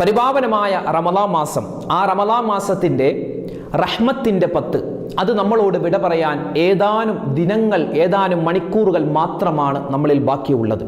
പരിപാവനമായ റമലാ മാസം ആ റമലാ മാസത്തിന്റെ റഹ്മത്തിന്റെ പത്ത് അത് നമ്മളോട് വിട പറയാൻ ഏതാനും ദിനങ്ങൾ ഏതാനും മണിക്കൂറുകൾ മാത്രമാണ് നമ്മളിൽ ബാക്കിയുള്ളത്.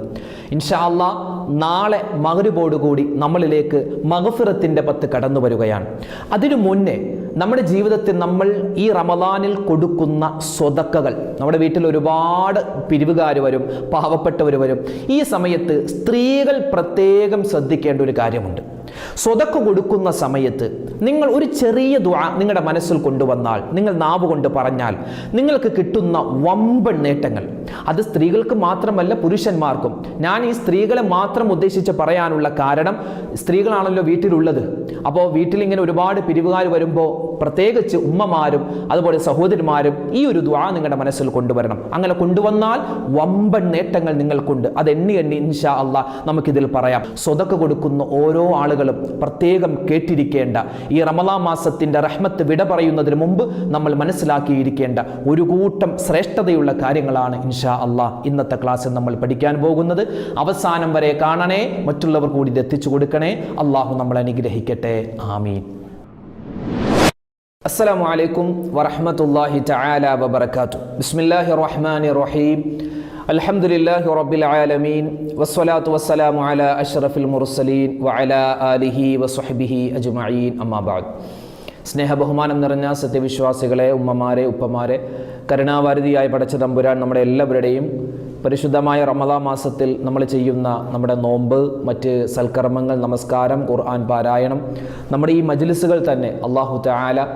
ഇൻഷാ അല്ലാ നാളെ മകരുപോടുകൂടി നമ്മളിലേക്ക് മഹഫിറത്തിന്റെ പത്ത് കടന്നു വരികയാണ്. അതിനു മുന്നേ നമ്മുടെ ജീവിതത്തിൽ നമ്മൾ ഈ റമദാനിൽ കൊടുക്കുന്ന സ്വതക്കകൾ നമ്മുടെ വീട്ടിൽ ഒരുപാട് പിരിവുകാർ വരും പാവപ്പെട്ടവർ വരും. ഈ സമയത്ത് സ്ത്രീകൾ പ്രത്യേകം ശ്രദ്ധിക്കേണ്ട ഒരു കാര്യമുണ്ട്. സ്വതക്ക് കൊടുക്കുന്ന സമയത്ത് നിങ്ങൾ ഒരു ചെറിയ ദുആ നിങ്ങളുടെ മനസ്സിൽ കൊണ്ടുവന്നാൽ നിങ്ങൾ നാവ് കൊണ്ട് പറഞ്ഞാൽ നിങ്ങൾക്ക് കിട്ടുന്ന വമ്പൻ നേട്ടങ്ങൾ. അത് സ്ത്രീകൾക്ക് മാത്രമല്ല പുരുഷന്മാർക്കും. ഞാൻ ഈ സ്ത്രീകളെ മാത്രം ഉദ്ദേശിച്ച് പറയാനുള്ള കാരണം സ്ത്രീകളാണല്ലോ വീട്ടിലുള്ളത്. അപ്പോൾ വീട്ടിൽ ഇങ്ങനെ ഒരുപാട് പിരിവുകാർ വരുമ്പോൾ പ്രത്യേകിച്ച് ഉമ്മമാരും അതുപോലെ സഹോദരിമാരും ഈ ഒരു ദ്വാ നിങ്ങളുടെ മനസ്സിൽ കൊണ്ടുവരണം. അങ്ങനെ കൊണ്ടുവന്നാൽ വമ്പൻ നേട്ടങ്ങൾ നിങ്ങൾക്കുണ്ട്. അത് എണ്ണി എണ്ണി ഇൻഷാ അല്ല നമുക്കിതിൽ പറയാം. സ്വതക്ക് കൊടുക്കുന്ന ഓരോ ആളുകളും പ്രത്യേകം കേട്ടിരിക്കേണ്ട. ഈ റമലാ മാസത്തിന്റെ റഹ്മത്ത് വിട പറയുന്നതിന് മുമ്പ് നമ്മൾ മനസ്സിലാക്കിയിരിക്കേണ്ട ഒരു കൂട്ടം ശ്രേഷ്ഠതയുള്ള കാര്യങ്ങളാണ് ഇൻഷാ അല്ല ഇന്നത്തെ ക്ലാസ്സിൽ നമ്മൾ പഠിക്കാൻ പോകുന്നത്. അവസാനം വരെ കാണണേ. മറ്റുള്ളവർ കൂടി ഇത് എത്തിച്ചു കൊടുക്കണേ. അള്ളാഹു നമ്മൾ അനുഗ്രഹിക്കട്ടെ. നൽകട്ടെ ആമീൻ. അസ്സലാമു അലൈക്കും വറഹമത്തല്ലാഹി തആല വബറകാതു ബിസ്മില്ലാഹി റഹ്മാനിർ റഹീം. അൽഹംദുലില്ലാഹി റബ്ബിൽ ആലമീൻ. വസ്സലാത്തു വസ്സലാമു അലാ അഷ്റഫിൽ മുർസലീൻ വഅലാ ആലിഹി വസ്വഹബിഹി അജ്മഈൻ. അമ്മാ ബഅദ്. സ്നേഹ ബഹുമാനം നിറഞ്ഞ സത്യവിശ്വാസികളെ ഉമ്മമാരെ ഉപ്പമാരെ കരുണാവാരതിയായി പടച്ച തമ്പുരാൻ നമ്മുടെ എല്ലാവരുടെയും പരിശുദ്ധമായ റമദാ മാസത്തിൽ നമ്മൾ ചെയ്യുന്ന നമ്മുടെ നോമ്പ് മറ്റ് സൽക്കർമ്മങ്ങൾ നമസ്കാരം ഖുർആൻ പാരായണം നമ്മുടെ ഈ മജ്ലിസുകൾ തന്നെ അള്ളാഹു താല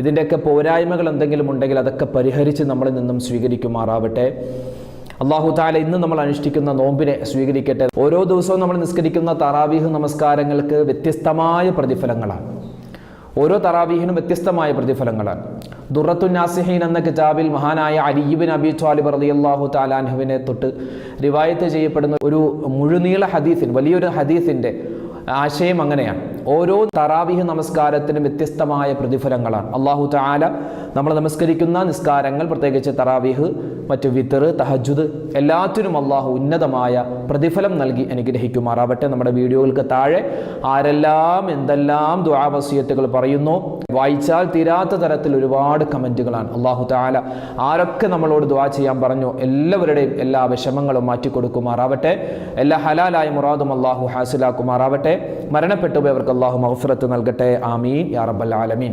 ഇതിന്റെയൊക്കെ പോരായ്മകൾ എന്തെങ്കിലും ഉണ്ടെങ്കിൽ അതൊക്കെ പരിഹരിച്ച് നമ്മളിൽ നിന്നും സ്വീകരിക്കുമാറാവട്ടെ. അള്ളാഹു താല ഇന്ന് നമ്മൾ അനുഷ്ഠിക്കുന്ന നോമ്പിനെ സ്വീകരിക്കട്ടെ. ഓരോ ദിവസവും നമ്മൾ നിസ്കരിക്കുന്ന തറാവീഹ് നമസ്കാരങ്ങൾക്ക് വ്യത്യസ്തമായ പ്രതിഫലങ്ങളാണ്. ഓരോ തറാവീഹിനും വ്യത്യസ്തമായ പ്രതിഫലങ്ങളാണ്. ദുറത്തു നാസിഹീൻ എന്ന കിതാബിൽ മഹാനായ അലീബിൻ അബി ത്വാലിബ് റളിയല്ലാഹു താലാൻഹുവിനെ തൊട്ട് റിവായത്ത് ചെയ്യപ്പെടുന്ന ഒരു മുഴുനീള ഹദീസിൻ വലിയൊരു ഹദീസിന്റെ ആശയം അങ്ങനെയാണ്. ഓരോ തറാവിഹ് നമസ്കാരത്തിനും വ്യത്യസ്തമായ പ്രതിഫലങ്ങളാണ്. അള്ളാഹു താല നമ്മൾ നമസ്കരിക്കുന്ന നിസ്കാരങ്ങൾ പ്രത്യേകിച്ച് തറാവിഹ് മറ്റു വിത്തർ തഹജുദ് എല്ലാത്തിനും അള്ളാഹു ഉന്നതമായ പ്രതിഫലം നൽകി അനുഗ്രഹിക്കുമാറാവട്ടെ. നമ്മുടെ വീഡിയോകൾക്ക് താഴെ ആരെല്ലാം എന്തെല്ലാം ദ്വാവസ്യത്തുകൾ പറയുന്നു വായിച്ചാൽ തീരാത്ത തരത്തിൽ ഒരുപാട് കമന്റുകളാണ് അള്ളാഹു താല ആരൊക്കെ നമ്മളോട് ദ്വാ ചെയ്യാൻ പറഞ്ഞു എല്ലാവരുടെയും എല്ലാ വിഷമങ്ങളും മാറ്റിക്കൊടുക്കുമാറാവട്ടെ. എല്ലാ ഹലാലായ മുറാദും അള്ളാഹു ഹാസിലാക്കുമാറാവട്ടെ. മരണപ്പെട്ടു അള്ളാഹു മഹഫിറത്ത് നൽകട്ടെ. ആമീൻ. യാ റബ്ബൽ ആലമീൻ.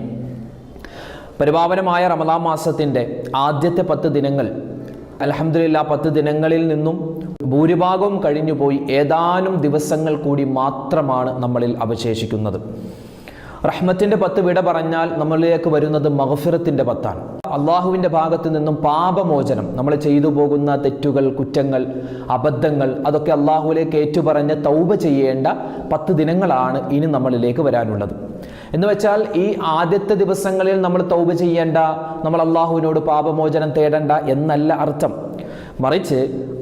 പരിപാവനമായ റമദാൻ മാസത്തിന്റെ ആദ്യത്തെ പത്ത് ദിനങ്ങൾ അലഹമില്ല പത്ത് ദിനങ്ങളിൽ നിന്നും ഭൂരിഭാഗവും കഴിഞ്ഞുപോയി ഏതാനും ദിവസങ്ങൾ കൂടി മാത്രമാണ് നമ്മളിൽ അവശേഷിക്കുന്നത്. റഹ്മത്തിന്റെ പത്ത് വിട പറഞ്ഞാൽ നമ്മളിലേക്ക് വരുന്നത് മഹഫിറത്തിന്റെ പത്താണ്. അള്ളാഹുവിന്റെ ഭാഗത്ത് നിന്നും പാപമോചനം നമ്മൾ ചെയ്തു പോകുന്ന തെറ്റുകൾ കുറ്റങ്ങൾ അബദ്ധങ്ങൾ അതൊക്കെ അള്ളാഹുവിലേക്ക് ഏറ്റുപറഞ്ഞ് തൗബ ചെയ്യേണ്ട പത്ത് ദിനങ്ങളാണ് ഇനി നമ്മളിലേക്ക് വരാനുള്ളത്. എന്ന് വെച്ചാൽ ഈ ആദ്യത്തെ ദിവസങ്ങളിൽ നമ്മൾ തൗബ ചെയ്യേണ്ട നമ്മൾ അള്ളാഹുവിനോട് പാപമോചനം തേടേണ്ട എന്നല്ല അർത്ഥം. മറിച്ച്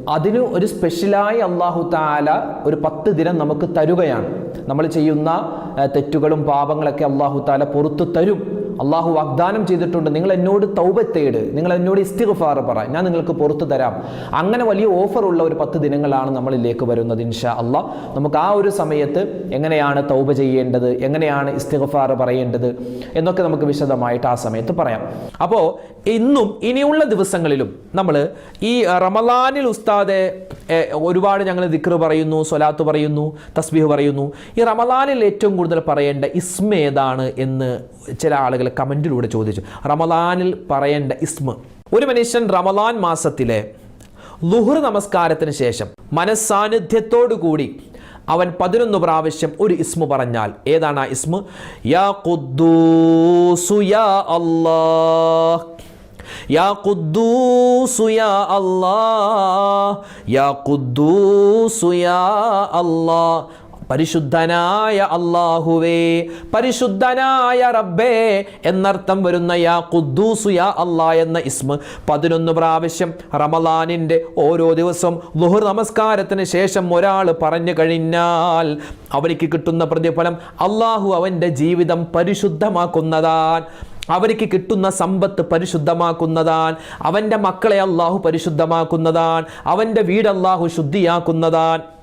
അതിന് ഒരു സ്പെഷ്യലായി അള്ളാഹു താല ഒരു പത്ത് ദിനം നമുക്ക് തരുകയാണ്. നമ്മൾ ചെയ്യുന്ന തെറ്റുകളും പാപങ്ങളൊക്കെ അള്ളാഹു താല പുറത്തു തരും. അള്ളാഹു വാഗ്ദാനം ചെയ്തിട്ടുണ്ട്. നിങ്ങൾ എന്നോട് തൗബത്തേട് തേട്. നിങ്ങൾ എന്നോട് ഇസ്തിഗ്ഫാർ പറ. ഞാൻ നിങ്ങൾക്ക് പുറത്തു തരാം. അങ്ങനെ വലിയ ഓഫർ ഉള്ള ഒരു പത്ത് ദിനങ്ങളാണ് നമ്മളിലേക്ക് വരുന്നത് ഇൻഷാ അള്ളാഹ് നമുക്ക് ആ ഒരു സമയത്ത് എങ്ങനെയാണ് തൗബ ചെയ്യേണ്ടത്? എങ്ങനെയാണ് ഇസ്തിഗ്ഫാർ പറയേണ്ടത്? എന്നൊക്കെ നമുക്ക് വിശദമായിട്ട് ആ സമയത്ത് പറയാം. അപ്പോൾ ഇന്നും ഇനിയുള്ള ദിവസങ്ങളിലും നമ്മൾ ഈ റമലാനിൽ ഉസ്താദെ ഒരുപാട് ഞങ്ങൾ ദിക്ർ പറയുന്നു സ്വലാത്ത് പറയുന്നു തസ്ബീഹ് പറയുന്നു. ഈ റമലാനിൽ ഏറ്റവും കൂടുതൽ പറയേണ്ട ഇസ്മ ഏതാണ് എന്ന് ചില ആളുകൾ കമന്റിലൂടെ ചോദിച്ചു. റമദാനിൽ പറയേണ്ട ഇസ്മ. ഒരു മനുഷ്യൻ റമദാൻ മാസത്തിലെ ലുഹുർ നമസ്കാരത്തിന് ശേഷം മനസ്സാന്നിധ്യത്തോടു കൂടി അവൻ പതിനൊന്ന് പ്രാവശ്യം ഒരു ഇസ്മു പറഞ്ഞാൽ ഏതാണ് ആ ഇസ്മു? യാ കുദ്ദൂസു യാ അല്ലാഹ്. യാ കുദ്ദൂസു യാ അല്ലാഹ്. യാ കുദ്ദൂസു യാ അല്ലാഹ്. പരിശുദ്ധനായ അള്ളാഹുവേ പരിശുദ്ധനായ റബ്ബേ എന്നർത്ഥം വരുന്ന യാ ഖുദ്ദൂസു യാ അള്ളാ എന്ന ഇസ്മ. പതിനൊന്ന് പ്രാവശ്യം റമലാനിന്റെ ഓരോ ദിവസവും ലുഹർ നമസ്കാരത്തിന് ശേഷം ഒരാൾ പറഞ്ഞു കഴിഞ്ഞാൽ അവനിക്ക് കിട്ടുന്ന പ്രതിഫലം അള്ളാഹു അവന്റെ ജീവിതം പരിശുദ്ധമാക്കുന്നതാൻ അവർക്ക് കിട്ടുന്ന സമ്പത്ത് പരിശുദ്ധമാക്കുന്നതാൻ അവന്റെ മക്കളെ അള്ളാഹു പരിശുദ്ധമാക്കുന്നതാൻ അവന്റെ വീട് അള്ളാഹു ശുദ്ധിയാക്കുന്നതാൻ.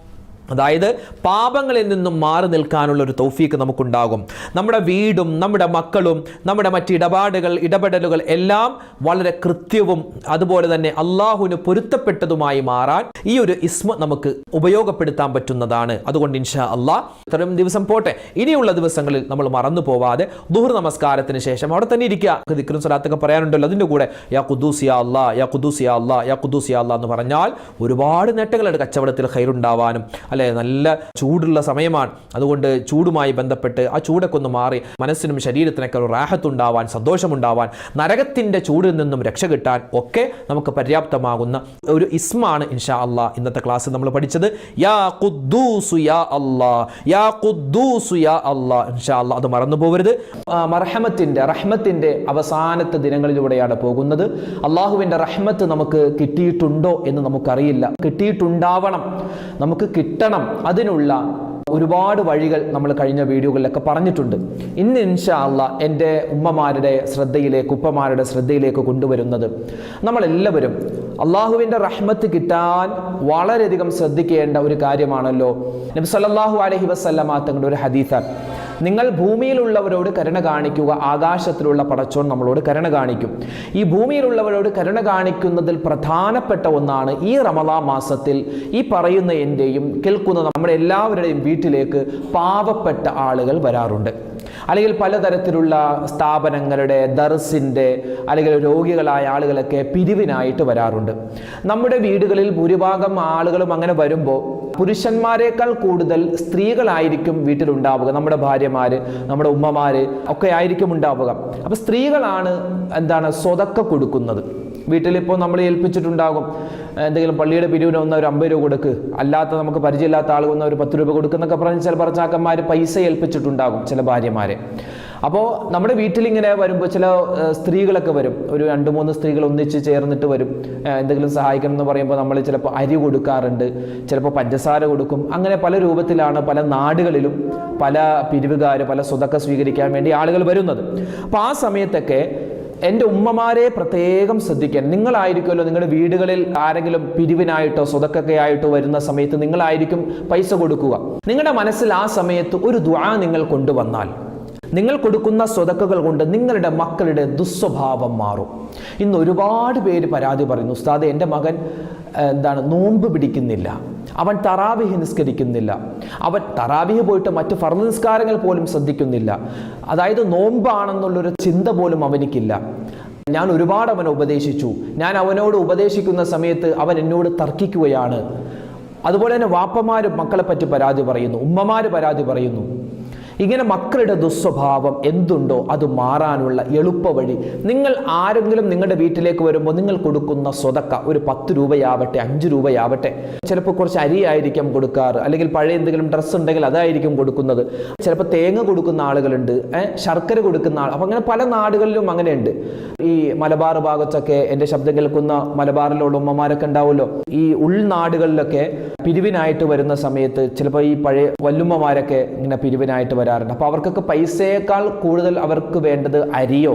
അതായത് പാപങ്ങളിൽ നിന്നും മാറി നിൽക്കാനുള്ള ഒരു തൗഫീക്ക് നമുക്കുണ്ടാകും. നമ്മുടെ വീടും നമ്മുടെ മക്കളും നമ്മുടെ മറ്റ് ഇടപാടുകൾ ഇടപെടലുകൾ എല്ലാം വളരെ കൃത്യവും അതുപോലെ തന്നെ അള്ളാഹുവിന് പൊരുത്തപ്പെട്ടതുമായി മാറാൻ ഈ ഒരു ഇസ്മ നമുക്ക് ഉപയോഗപ്പെടുത്താൻ പറ്റുന്നതാണ്. അതുകൊണ്ട് ഇൻഷാ അള്ളാഹ് ഇത്രയും ദിവസം പോട്ടെ. ഇനിയുള്ള ദിവസങ്ങളിൽ നമ്മൾ മറന്നു പോവാതെ ദുഹർ നമസ്കാരത്തിന് ശേഷം അവിടെ തന്നെ ഇരിക്കുക. ദിക്കറും സ്വലാത്തൊക്കെ പറയാനുണ്ടല്ലോ. അതിന്റെ കൂടെ യാ കുദൂസിയാ അല്ലാ യാ കുദൂസിയാ അല്ലാ യാ കുദൂസിയാ അല്ലാ എന്ന് പറഞ്ഞാൽ ഒരുപാട് നേട്ടങ്ങളുണ്ട് കച്ചവടത്തിൽ ഹൈറുണ്ടാവാനും അല്ലെ? നല്ല ചൂടുള്ള സമയമാണ്. അതുകൊണ്ട് ചൂടുമായി ബന്ധപ്പെട്ട് ആ ചൂടൊക്കെ ഒന്ന് മാറി മനസ്സിനും ശരീരത്തിനൊക്കെ ഒരു റാഹത്തുണ്ടാവാൻ സന്തോഷമുണ്ടാവാൻ നരകത്തിന്റെ ചൂടിൽ നിന്നും രക്ഷ കിട്ടാൻ ഒക്കെ നമുക്ക് പര്യാപ്തമാകുന്ന ഒരു ഇസ്മാണ് ഇൻഷാ അള്ളാ ഇന്നത്തെ ക്ലാസ് നമ്മൾ പഠിച്ചത്. യാ ഖുദ്ദൂസു യാ അല്ലാ യാ ഖുദ്ദൂസു യാ അല്ലാ ഇൻഷാ അള്ളാ. അത് മറന്നു പോകരുത് മർഹമത്തിന്റെ റഹ്മത്തിന്റെ അവസാനത്തെ ദിനങ്ങളിലൂടെയാണ് പോകുന്നത്. അള്ളാഹുവിന്റെ റഹ്മത്ത് നമുക്ക് കിട്ടിയിട്ടുണ്ടോ എന്ന് നമുക്കറിയില്ല. കിട്ടിയിട്ടുണ്ടാവണം. നമുക്ക് കിട്ടണം. അതിനുള്ള ഒരുപാട് വഴികൾ നമ്മൾ കഴിഞ്ഞ വീഡിയോകളിലൊക്കെ പറഞ്ഞിട്ടുണ്ട്. ഇന്ന് ഇൻഷാ എന്റെ ഉമ്മമാരുടെ ശ്രദ്ധയിലേക്ക് ഉപ്പമാരുടെ ശ്രദ്ധയിലേക്ക് കൊണ്ടുവരുന്നത് നമ്മളെല്ലാവരും അള്ളാഹുവിന്റെ റഹ്മത്ത് കിട്ടാൻ വളരെയധികം ശ്രദ്ധിക്കേണ്ട ഒരു കാര്യമാണല്ലോ. നബി സല്ലല്ലാഹു അലൈഹി വസല്ലമ തങ്ങളുടെ ഒരു ഹദീസാണ്. നിങ്ങൾ ഭൂമിയിലുള്ളവരോട് കരുണ കാണിക്കുക ആകാശത്തിലുള്ള പടച്ചോൻ നമ്മളോട് കരുണ കാണിക്കും. ഈ ഭൂമിയിലുള്ളവരോട് കരുണ കാണിക്കുന്നതിൽ പ്രധാനപ്പെട്ട ഒന്നാണ് ഈ റമദാ മാസത്തിൽ ഈ പറയുന്ന എന്റെയും കേൾക്കുന്ന നമ്മുടെ എല്ലാവരുടെയും വീട്ടിലേക്ക് പാവപ്പെട്ട ആളുകൾ വരാറുണ്ട്. അല്ലെങ്കിൽ പലതരത്തിലുള്ള സ്ഥാപനങ്ങളുടെ ദർസിന്റെ അല്ലെങ്കിൽ രോഗികളായ ആളുകളൊക്കെ പിരിവിനായിട്ട് വരാറുണ്ട്. നമ്മുടെ വീടുകളിൽ ഭൂരിഭാഗം ആളുകളും അങ്ങനെ വരുമ്പോൾ പുരുഷന്മാരെക്കാൾ കൂടുതൽ സ്ത്രീകളായിരിക്കും വീട്ടിലുണ്ടാവുക. നമ്മുടെ ഭാര്യമാര് നമ്മുടെ ഉമ്മമാര് ഒക്കെ ആയിരിക്കും ഉണ്ടാവുക. അപ്പൊ സ്ത്രീകളാണ് എന്താണ് സ്വതക്ക കൊടുക്കുന്നത്. വീട്ടിലിപ്പോൾ നമ്മൾ ഏൽപ്പിച്ചിട്ടുണ്ടാകും എന്തെങ്കിലും പള്ളിയുടെ പിരിവിന് വന്ന ഒരു അമ്പത് രൂപ കൊടുക്ക്. അല്ലാത്ത നമുക്ക് പരിചയമില്ലാത്ത ആൾ വന്ന ഒരു പത്ത് രൂപ കൊടുക്കുന്നൊക്കെ പറഞ്ഞ് ചില ഭർത്താക്കന്മാർ പൈസ ഏൽപ്പിച്ചിട്ടുണ്ടാകും ചില ഭാര്യമാരെ. അപ്പോൾ നമ്മുടെ വീട്ടിൽ ഇങ്ങനെ വരുമ്പോൾ ചില സ്ത്രീകളൊക്കെ വരും. ഒരു രണ്ട് മൂന്ന് സ്ത്രീകൾ ഒന്നിച്ച് ചേർന്നിട്ട് വരും. എന്തെങ്കിലും സഹായിക്കണം എന്ന് പറയുമ്പോൾ നമ്മൾ ചിലപ്പോൾ അരി കൊടുക്കാറുണ്ട്. ചിലപ്പോൾ പഞ്ചസാര കൊടുക്കും. അങ്ങനെ പല രൂപത്തിലാണ് പല നാടുകളിലും പല പിരിവുകാർ പല സ്വതൊക്കെ സ്വീകരിക്കാൻ വേണ്ടി ആളുകൾ വരുന്നത്. അപ്പോൾ ആ സമയത്തൊക്കെ എന്റെ ഉമ്മമാരെ പ്രത്യേകം ശ്രദ്ധിക്കാൻ നിങ്ങളായിരിക്കുമല്ലോ നിങ്ങളുടെ വീടുകളിൽ ആരെങ്കിലും പിരിവിനായിട്ടോ സ്വതക്കൊക്കെ ആയിട്ടോ വരുന്ന സമയത്ത് നിങ്ങളായിരിക്കും പൈസ കൊടുക്കുക. നിങ്ങളുടെ മനസ്സിൽ ആ സമയത്ത് ഒരു ദ്വാ നിങ്ങൾ കൊണ്ടുവന്നാൽ നിങ്ങൾ കൊടുക്കുന്ന സ്വതക്കുകൾ കൊണ്ട് നിങ്ങളുടെ മക്കളുടെ ദുസ്വഭാവം മാറും. ഇന്ന് ഒരുപാട് പേര് പരാതി പറയുന്നു ഉസ്താദ് എന്റെ മകൻ എന്താണ് നോമ്പ് പിടിക്കുന്നില്ല. അവൻ തറാവിഹ് നിസ്കരിക്കുന്നില്ല. അവൻ തറാവിഹ് പോയിട്ട് മറ്റ് ഫർദ് നിസ്കാരങ്ങൾ പോലും ശ്രദ്ധിക്കുന്നില്ല. അതായത് നോമ്പാണെന്നുള്ളൊരു ചിന്ത പോലും അവനിക്കില്ല. ഞാൻ ഒരുപാട് അവനെ ഉപദേശിച്ചു. ഞാൻ അവനോട് ഉപദേശിക്കുന്ന സമയത്ത് അവൻ എന്നോട് തർക്കിക്കുകയാണ്. അതുപോലെ തന്നെ വാപ്പമാരും മക്കളെ പറ്റി പരാതി പറയുന്നു ഉമ്മമാര് പരാതി പറയുന്നു. ഇങ്ങനെ മക്കളുടെ ദുസ്വഭാവം എന്തുണ്ടോ അത് മാറാനുള്ള എളുപ്പ വഴി. നിങ്ങൾ ആരെങ്കിലും നിങ്ങളുടെ വീട്ടിലേക്ക് വരുമ്പോൾ നിങ്ങൾ കൊടുക്കുന്ന സ്വതക്ക ഒരു പത്ത് രൂപയാവട്ടെ അഞ്ച് രൂപയാവട്ടെ. ചിലപ്പോൾ കുറച്ച് അരി ആയിരിക്കും കൊടുക്കാറ് അല്ലെങ്കിൽ പഴയ എന്തെങ്കിലും ഡ്രസ്സ് ഉണ്ടെങ്കിൽ അതായിരിക്കും കൊടുക്കുന്നത്. ചിലപ്പോൾ തേങ്ങ കൊടുക്കുന്ന ആളുകളുണ്ട് ശർക്കര കൊടുക്കുന്ന ആൾ അപ്പം അങ്ങനെ പല നാടുകളിലും അങ്ങനെയുണ്ട്. ഈ മലബാർ ഭാഗത്തൊക്കെ എന്റെ ശബ്ദം കേൾക്കുന്ന മലബാറിലുള്ള ഉമ്മമാരൊക്കെ ഉണ്ടാവുമല്ലോ. ഈ ഉൾനാടുകളിലൊക്കെ പിരിവിനായിട്ട് വരുന്ന സമയത്ത് ചിലപ്പോൾ ഈ പഴയ വല്ലുമ്മമാരൊക്കെ ഇങ്ങനെ പിരിവിനായിട്ട് വരാറുണ്ട്. അപ്പോൾ അവർക്കൊക്കെ പൈസയേക്കാൾ കൂടുതൽ അവർക്ക് വേണ്ടത് അരിയോ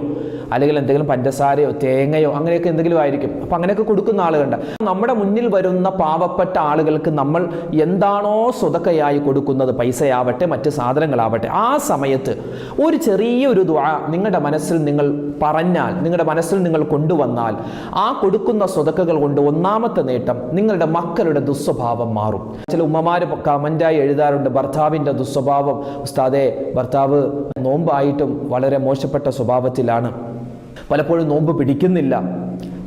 അല്ലെങ്കിൽ എന്തെങ്കിലും പഞ്ചസാരയോ തേങ്ങയോ അങ്ങനെയൊക്കെ എന്തെങ്കിലും ആയിരിക്കും. അപ്പം അങ്ങനെയൊക്കെ കൊടുക്കുന്ന ആളുകളുണ്ട്. നമ്മുടെ മുന്നിൽ വരുന്ന പാവപ്പെട്ട ആളുകൾക്ക് നമ്മൾ എന്താണോ സ്വതക്കയായി കൊടുക്കുന്നത് പൈസയാവട്ടെ മറ്റ് സാധനങ്ങളാവട്ടെ ആ സമയത്ത് ഒരു ചെറിയൊരു ദ്വാ നിങ്ങളുടെ മനസ്സിൽ നിങ്ങൾ പറഞ്ഞാൽ നിങ്ങളുടെ മനസ്സിൽ നിങ്ങൾ കൊണ്ടുവന്നാൽ ആ കൊടുക്കുന്ന സ്വതക്കകൾ കൊണ്ട് ഒന്നാമത്തെ നേട്ടം നിങ്ങളുടെ മക്കളുടെ ദുസ്വഭാവം മാറും. ചില ഉമ്മമാര് കമന്റായി എഴുതാറുണ്ട് ഭർത്താവിന്റെ ദുസ്വഭാവം ഉസ്താദെ ഭർത്താവ് നോമ്പായിട്ടും വളരെ മോശപ്പെട്ട സ്വഭാവത്തിലാണ്. പലപ്പോഴും നോമ്പ് പിടിക്കുന്നില്ല.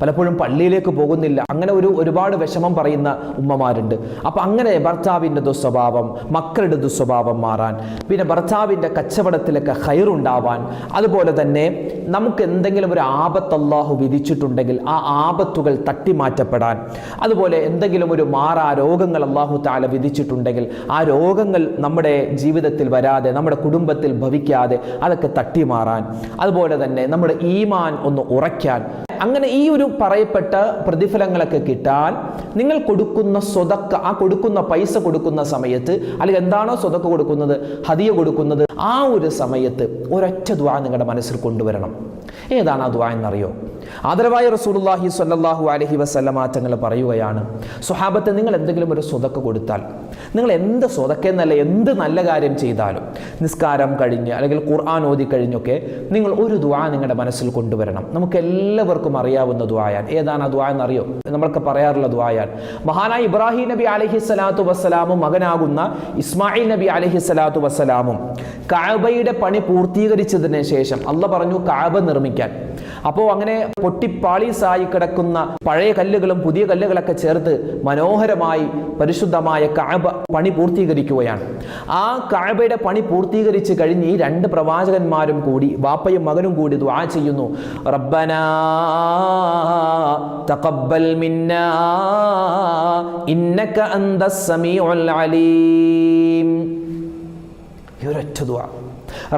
പലപ്പോഴും പള്ളിയിലേക്ക് പോകുന്നില്ല. അങ്ങനെ ഒരു ഒരുപാട് വിഷമം പറയുന്ന ഉമ്മമാരുണ്ട്. അപ്പം അങ്ങനെ ഭർത്താവിന്റെ ദുസ്വഭാവം മക്കളുടെ ദുസ്വഭാവം മാറാൻ പിന്നെ ഭർത്താവിന്റെ കച്ചവടത്തിലൊക്കെ ഹൈറുണ്ടാവാൻ അതുപോലെ തന്നെ നമുക്ക് എന്തെങ്കിലും ഒരു ആപത്ത് അള്ളാഹു വിധിച്ചിട്ടുണ്ടെങ്കിൽ ആ ആപത്തുകൾ തട്ടിമാറ്റപ്പെടാൻ അതുപോലെ എന്തെങ്കിലും ഒരു മാറാ രോഗങ്ങൾ അള്ളാഹു താല വിധിച്ചിട്ടുണ്ടെങ്കിൽ ആ രോഗങ്ങൾ നമ്മുടെ ജീവിതത്തിൽ വരാതെ നമ്മുടെ കുടുംബത്തിൽ ഭവിക്കാതെ അതൊക്കെ തട്ടിമാറാൻ അതുപോലെ തന്നെ നമ്മുടെ ഈമാൻ ഒന്ന് ഉറയ്ക്കാൻ അങ്ങനെ ഈ ഒരു പറയപ്പെട്ട പ്രതിഫലങ്ങളൊക്കെ കിട്ടാൻ നിങ്ങൾ കൊടുക്കുന്ന സ്വതക്ക ആ കൊടുക്കുന്ന പൈസ കൊടുക്കുന്ന സമയത്ത് അല്ലെങ്കിൽ എന്താണോ സ്വതക്ക കൊടുക്കുന്നത് ഹതിയ കൊടുക്കുന്നത് ആ ഒരു സമയത്ത് ഒരൊറ്റ ദ്വാ നിങ്ങളുടെ മനസ്സിൽ കൊണ്ടുവരണം. ഏതാണ് ആ ദ്വാ എന്നറിയോ? ആദരവായ റസൂലുള്ളാഹി സ്വല്ലല്ലാഹു അലൈഹി വസല്ലമ പറയുകയാണ് സ്വഹാബത്തെ നിങ്ങൾ എന്തെങ്കിലും ഒരു സ്വതക്ക കൊടുത്താൽ നിങ്ങൾ എന്ത് സ്വതക്കെന്നല്ല എന്ത് നല്ല കാര്യം ചെയ്താലും നിസ്കാരം കഴിഞ്ഞ് അല്ലെങ്കിൽ ഖുർആൻ ഓതി കഴിഞ്ഞൊക്കെ നിങ്ങൾ ഒരു ദ്വാ നിങ്ങളുടെ മനസ്സിൽ കൊണ്ടുവരണം. നമുക്ക് എല്ലാവർക്കും അറിയാവുന്ന ദ്വായാൻ ഏതാണ് ആ ദ്വാ എന്നറിയോ? നമ്മൾക്ക് പറയാറുള്ള ദ്വായാൻ മഹാനായ ഇബ്രാഹിം നബി അലഹി സ്വലാത്തു വസ്സലാമും മകനാകുന്ന ഇസ്മായിൽ നബി അലഹി സ്വലാത്തു വസ്സലാമും കാബയുടെ പണി പൂർത്തീകരിച്ചതിന് ശേഷം അല്ല പറഞ്ഞു കാബ നിർമ്മിക്കാൻ. അപ്പോൾ അങ്ങനെ പൊട്ടിപ്പാളീസായി കിടക്കുന്ന പഴയ കല്ലുകളും പുതിയ കല്ലുകളൊക്കെ ചേർത്ത് മനോഹരമായി പരിശുദ്ധമായ കാബ പണി പൂർത്തീകരിക്കുകയാണ്. ആ കാബയുടെ പണി പൂർത്തീകരിച്ച് കഴിഞ്ഞ് ഈ രണ്ട് പ്രവാചകന്മാരും കൂടി വാപ്പയും മകനും കൂടി ദ്വാ ചെയ്യുന്നു. റബ്ബന തഖബ്ബൽ മിന്നാ ഇന്നക അന്തസ് സമീഉൽ അലീം. ഒരൊറ്റ ദ്വാ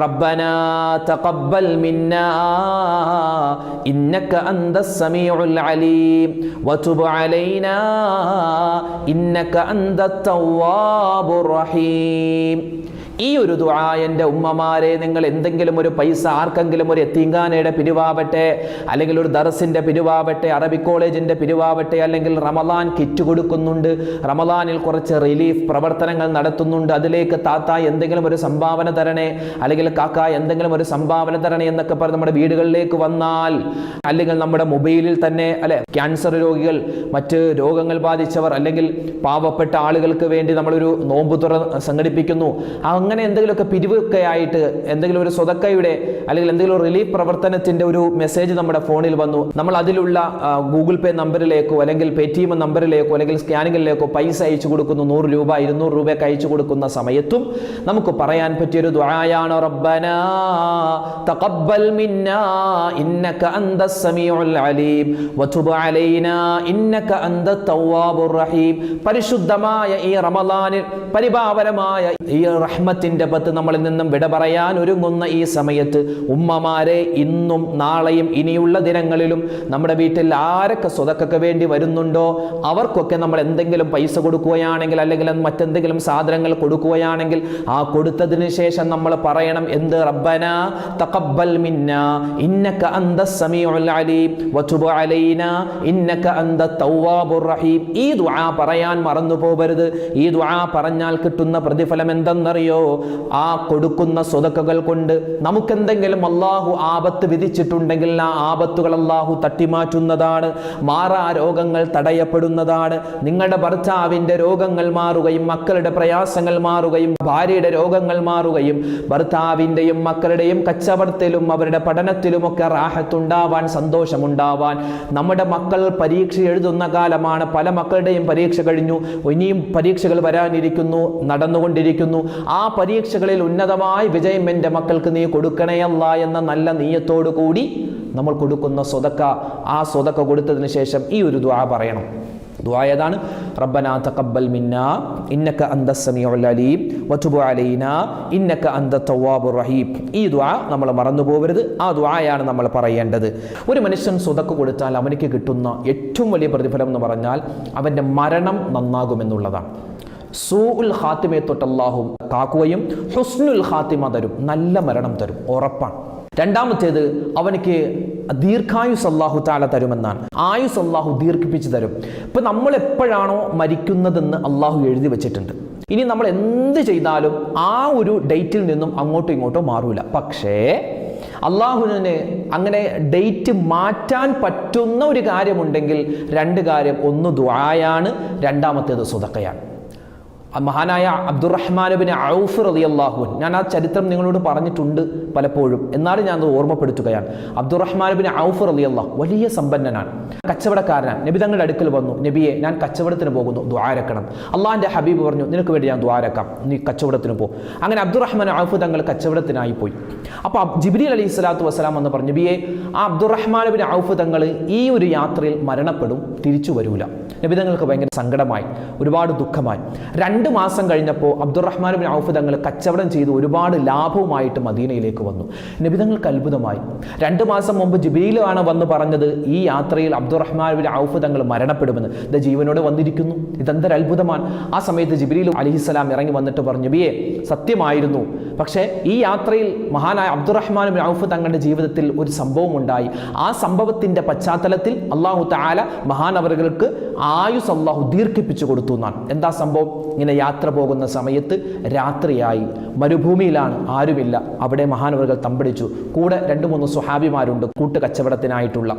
ربنا تقبل منا إنك أنت السميع العليم وتب علينا إنك أنت التواب الرحيم ഈ ഒരു ദുആ എന്റെ ഉമ്മമാരെ നിങ്ങൾ എന്തെങ്കിലും ഒരു പൈസ ആർക്കെങ്കിലും ഒരു എത്തിങ്കാനയുടെ പിരിവാവട്ടെ അല്ലെങ്കിൽ ഒരു ദർസിന്റെ പിരിവാവട്ടെ അറബി കോളേജിന്റെ പിരിവാവട്ടെ അല്ലെങ്കിൽ റമലാൻ കിറ്റ് കൊടുക്കുന്നുണ്ട് റമലാനിൽ കുറച്ച് റിലീഫ് പ്രവർത്തനങ്ങൾ നടത്തുന്നുണ്ട് അതിലേക്ക് താത്ത എന്തെങ്കിലും ഒരു സംഭാവന തരണേ അല്ലെങ്കിൽ കാക്ക എന്തെങ്കിലും ഒരു സംഭാവന തരണേ എന്നൊക്കെ പറഞ്ഞ് നമ്മുടെ വീടുകളിലേക്ക് വന്നാൽ അല്ലെങ്കിൽ നമ്മുടെ മൊബൈലിൽ തന്നെ അല്ലെ ക്യാൻസർ രോഗികൾ മറ്റ് രോഗങ്ങൾ ബാധിച്ചവർ അല്ലെങ്കിൽ പാവപ്പെട്ട ആളുകൾക്ക് വേണ്ടി നമ്മളൊരു നോമ്പ് തുറ സംഘടിപ്പിക്കുന്നു. അങ്ങനെ എന്തെങ്കിലുമൊക്കെ പിരിവൊക്കെ ആയിട്ട് എന്തെങ്കിലും ഒരു സ്വതക്കയുടെ അല്ലെങ്കിൽ എന്തെങ്കിലും റിലീഫ് പ്രവർത്തനത്തിന്റെ ഒരു മെസ്സേജ് നമ്മുടെ ഫോണിൽ വന്നു. നമ്മൾ അതിലുള്ള ഗൂഗിൾ പേ നമ്പറിലേക്കോ അല്ലെങ്കിൽ പേ ടി എം നമ്പറിലേക്കോ അല്ലെങ്കിൽ സ്കാനിങ്ങിലേക്കോ പൈസ അയച്ചു കൊടുക്കുന്നു. നൂറ് രൂപ ഇരുന്നൂറ് രൂപയൊക്കെ അയച്ചു കൊടുക്കുന്ന സമയത്തും നമുക്ക് പറയാൻ പറ്റിയൊരു റബ്ബന തഖബ്ബൽ മിന്നാ ഇന്നക അന്തസ് സമീഉൽ അലീം വതുബ് അലൈനാ ഇന്നക റഹീം. പരിശുദ്ധമായ ഈ റമളാനിൽ പരിഭാവനമായ ഈ റഹ്മത്തിന്റെ പത്ത് നമ്മളിൽ നിന്നും വിട പറയാൻ ഒരുങ്ങുന്ന ഈ സമയത്ത് ഉമ്മമാരെ ഇന്നും നാളെയും ഇനിയുള്ള ദിനങ്ങളിലും നമ്മുടെ വീട്ടിൽ ആരൊക്കെ സ്വതക്കൊക്കെ വേണ്ടി വരുന്നുണ്ടോ അവർക്കൊക്കെ നമ്മൾ എന്തെങ്കിലും പൈസ കൊടുക്കുകയാണെങ്കിൽ അല്ലെങ്കിൽ മറ്റെന്തെങ്കിലും സാധനങ്ങൾ കൊടുക്കുകയാണെങ്കിൽ ആ കൊടുത്തതിന് ശേഷം നമ്മൾ പറയണം എന്ത് റബ്ബന തഖബ്ബൽ മിന്ന ഇന്നക അന്ത സമീഉൽ അലീം വതുബ് ഇന്നക അന്ത തവ്വാബുർ റഹീം. ഈ ദുആ പറയാൻ മറന്നു പോകരുത് ഈ ദുആ പറഞ്ഞാൽ കിട്ടുന്ന പ്രതിഫലം എന്തെന്നറിയോ? ആ കൊടുക്കുന്ന സ്വതക്കകൾ കൊണ്ട് നമുക്കെന്തെങ്കിലും അള്ളാഹു ആപത്ത് വിധിച്ചിട്ടുണ്ടെങ്കിൽ ആ ആപത്തുകൾ അള്ളാഹു തട്ടിമാറ്റുന്നതാണ് മാറാ രോഗങ്ങൾ തടയപ്പെടുന്നതാണ്. നിങ്ങളുടെ ഭർത്താവിന്റെ രോഗങ്ങൾ മാറുകയും മക്കളുടെ പ്രയാസങ്ങൾ മാറുകയും ഭാര്യയുടെ രോഗങ്ങൾ മാറുകയും ഭർത്താവിന്റെയും മക്കളുടെയും കച്ചവടത്തിലും അവരുടെ പഠനത്തിലുമൊക്കെ റാഹത്തുണ്ടാവാൻ സന്തോഷമുണ്ടാവാൻ. നമ്മുടെ മക്കൾ പരീക്ഷ എഴുതുന്ന കാലമാണ് പല മക്കളുടെയും പരീക്ഷ കഴിഞ്ഞു. ഇനിയും പരീക്ഷകൾ വരാനിരിക്കുന്നു നടന്നുകൊണ്ടിരിക്കുന്നു. ആ പരീക്ഷകളിൽ ഉന്നതമായ വിജയം എന്റെ മക്കൾക്ക് നീ കൊടുക്കണേയല്ല എന്ന നല്ല നീയത്തോടു കൂടി നമ്മൾ കൊടുക്കുന്ന സ്വതക്ക. ആ സ്വതക്ക കൊടുത്തതിന് ശേഷം ഈ ഒരു ദ്വാ പറയണം. ദ്വായതാണ് റബ്ബന തഖബ്ബൽ മിന്ന ഇന്നക അന്ത സമീഉൽ അലീം വതുബ് അലൈനാ ഇന്നക അന്ത തവ്വാബുർ റഹീം. ഈ ദ്വാ നമ്മൾ മറന്നു പോകരുത് ആ ദ്വായാണ് നമ്മൾ പറയേണ്ടത്. ഒരു മനുഷ്യൻ സ്വതക്ക് കൊടുത്താൽ അവനിക്ക് കിട്ടുന്ന ഏറ്റവും വലിയ പ്രതിഫലം എന്ന് പറഞ്ഞാൽ അവന്റെ മരണം നന്നാകുമെന്നുള്ളതാണ്. സൂഉൽ ഖാത്തിമയെ തൊട്ട് അള്ളാഹു കാക്കുകയും ഹുസ്നുൽ ഖാത്തിമ തരും നല്ല മരണം തരും ഉറപ്പാണ്. രണ്ടാമത്തേത് അവനക്ക് ദീർഘായുസ് അള്ളാഹു താല തരുമെന്നാണ്. ആയുസ് അള്ളാഹു ദീർഘിപ്പിച്ച് തരും. ഇപ്പൊ നമ്മൾ എപ്പോഴാണോ മരിക്കുന്നതെന്ന് അള്ളാഹു എഴുതി വെച്ചിട്ടുണ്ട്. ഇനി നമ്മൾ എന്ത് ചെയ്താലും ആ ഒരു ഡേറ്റിൽ നിന്നും അങ്ങോട്ടും ഇങ്ങോട്ടും മാറൂല. പക്ഷേ അള്ളാഹുവിന് അങ്ങനെ ഡേറ്റ് മാറ്റാൻ പറ്റുന്ന ഒരു കാര്യമുണ്ടെങ്കിൽ രണ്ട് കാര്യം. ഒന്ന് ദുആയാണ് രണ്ടാമത്തേത് സുതക്കയാണ് മഹാനായ അബ്ദുറഹ്മാനുബിന് ഔഫ് റതി അള്ളാഹുൻ ഞാൻ ആ ചരിത്രം നിങ്ങളോട് പറഞ്ഞിട്ടുണ്ട് പലപ്പോഴും. എന്നാലും ഞാൻ അത് ഓർമ്മപ്പെടുത്തുകയാണ്. അബ്ദുറഹ്മാനുബിന് ഔഫ് റതി അള്ളാഹ് വലിയ സമ്പന്നനാണ്. കച്ചവടക്കാരനാണ്. നബി തങ്ങളുടെ അടുക്കൽ വന്നു. നബിയെ ഞാൻ കച്ചവടത്തിന് പോകുന്നു. ദ്വാരക്കണം അള്ളാഹിന്റെ ഹബീബ് പറഞ്ഞു നിനക്ക് വേണ്ടി ഞാൻ ദ്വാരക്കാം നീ കച്ചവടത്തിന് പോ. അങ്ങനെ അബ്ദുറഹ്മാൻ ഔഫ് തങ്ങൾ കച്ചവടത്തിനായി പോയി. അപ്പോൾ ജിബ്രീൽ അലി സ്വലാത്തു വസ്സലാം എന്ന് പറഞ്ഞു നബിയെ ആ അബ്ദുറഹ്മാനുബിൻ ഔഫ് തങ്ങൾ ഈ ഒരു യാത്രയിൽ മരണപ്പെടും തിരിച്ചു വരൂല. നബി തങ്ങൾക്ക് ഭയങ്കര സങ്കടമായി. ഒരുപാട് ദുഃഖമായി. രണ്ട് മാസം കഴിഞ്ഞപ്പോൾ അബ്ദുറഹ്മാൻ ബിൻ ഔഫ് തങ്ങൾ കച്ചവടം ചെയ്ത് ഒരുപാട് ലാഭവുമായിട്ട് മദീനയിലേക്ക് വന്നു. നബി തങ്ങൾക്ക് അത്ഭുതമായി. രണ്ട് മാസം മുമ്പ് ജിബിയിലാണ് വന്ന് പറഞ്ഞത് ഈ യാത്രയിൽ അബ്ദുറഹ്മാൻ ബിൻ ഔഫ് തങ്ങൾ മരണപ്പെടുമെന്ന്. ഇത് ജീവനോട് വന്നിരിക്കുന്നു. ഇതെന്തൊരു അത്ഭുതമാണ്. ആ സമയത്ത് ജിബിരിൽ അലിഹിസ്സലാം ഇറങ്ങി വന്നിട്ട് പറഞ്ഞു ബിയെ സത്യമായിരുന്നു. പക്ഷേ ഈ യാത്രയിൽ മഹാനായ അബ്ദുറഹ്മാൻ ബിൻ ഔഫ് തങ്ങളുടെ ജീവിതത്തിൽ ഒരു സംഭവം ഉണ്ടായി. ആ സംഭവത്തിന്റെ പശ്ചാത്തലത്തിൽ അള്ളാഹു താല മഹാനവറുകൾക്ക് ആയുസ് അള്ളാഹു ദീർഘിപ്പിച്ചു കൊടുത്തു എന്നാണ്. എന്താ സംഭവം? ഇങ്ങനെ യാത്ര പോകുന്ന സമയത്ത് രാത്രിയായി. മരുഭൂമിയിലാണ് ആരുമില്ല. അവിടെ മഹാനവറുകൾ തമ്പടിച്ചു. കൂടെ രണ്ട് മൂന്ന് സുഹാബിമാരുണ്ട് കൂട്ട് കച്ചവടത്തിനായിട്ടുള്ള